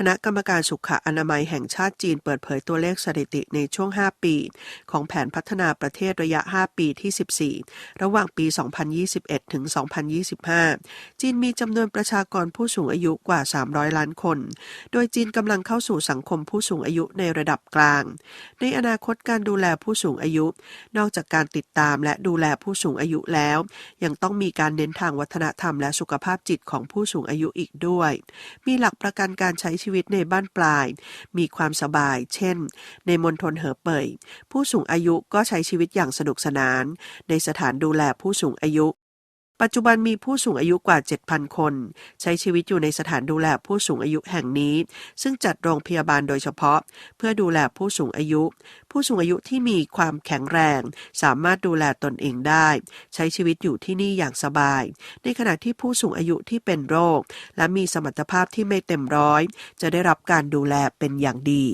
คณะกรรมการสุขอนามัยแห่งชาติจีนเปิดเผยตัวเลขสถิติในช่วง 5 ปี ของแผนพัฒนาประเทศระยะ 5 ปีที่ 14 ระหว่างปี 2021 ถึง 2025 จีนมีจำนวนประชากรผู้สูงอายุกว่า 300 ล้านคน โดยจีนกำลังเข้าสู่สังคมผู้สูงอายุในระดับกลาง ในอนาคตการดูแลผู้สูงอายุ นอกจากการติดตามและดูแลผู้สูงอายุแล้ว ยังต้องมีการเน้นทางวัฒนธรรมและสุขภาพจิตของผู้สูงอายุอีกด้วย มีหลักประกันการใช้ชีีวิตในบ้านปลาย มีความสบาย เช่น ในมณฑลเหอเป่ย ผู้สูงอายุก็ใช้ชีวิตอย่างสนุกสนาน ในสถานดูแลผู้สูงอายุ ปัจจุบันมีผู้สูงอายุกว่า 7,000 คน ใช้ชีวิตอยู่ในสถานดูแลผู้สูงอายุแห่งนี้ ซึ่งจัดโรงพยาบาลโดยเฉพาะ เพื่อดูแลผู้สูงอายุ ผู้สูงอายุที่มีความแข็งแรง สามารถดูแลตนเองได้ ใช้ชีวิตอยู่ที่นี่อย่างสบาย ในขณะที่ผู้สูงอายุที่เป็นโรค และมีสมรรถภาพที่ไม่เต็มร้อย จะได้รับการดูแลเป็นอย่างดี